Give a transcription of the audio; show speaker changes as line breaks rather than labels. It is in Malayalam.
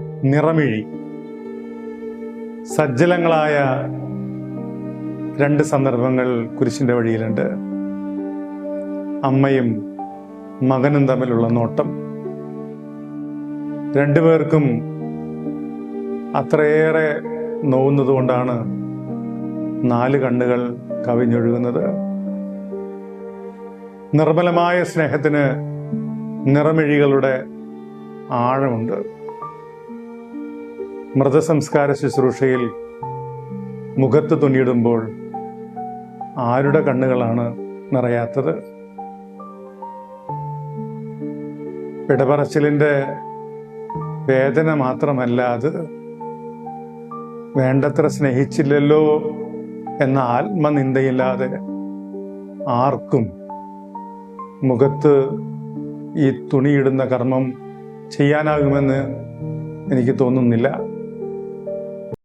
നിറമിഴി. സജ്ജലങ്ങളായ രണ്ട് സന്ദർഭങ്ങൾ കുരിശിന്റെ വഴിയിലുണ്ട്. അമ്മയും മകനും തമ്മിലുള്ള നോട്ടം. രണ്ടുപേർക്കും അത്രയേറെ നോവുന്നതുകൊണ്ടാണ് നാല് കണ്ണുകൾ കവിഞ്ഞൊഴുകുന്നത്. നിർമ്മലമായ സ്നേഹത്തിന് നിറമിഴികളുടെ ആഴമുണ്ട്. മൃതസംസ്കാര ശുശ്രൂഷയിൽ മുഖത്ത് തുന്നിയിടുമ്പോൾ ആരുടെ കണ്ണുകളാണ് നിറയാത്തത്? പിടപറച്ചിലിന്റെ വേദന മാത്രമല്ല അത്. വേണ്ടത്ര സ്നേഹിച്ചില്ലല്ലോ എന്ന ആത്മനിന്ദയില്ലാതെ ആർക്കും മുഖത്ത് ഈ തുണിയിടുന്ന കർമ്മം ചെയ്യാനാകുമെന്ന് എനിക്ക് തോന്നുന്നില്ല.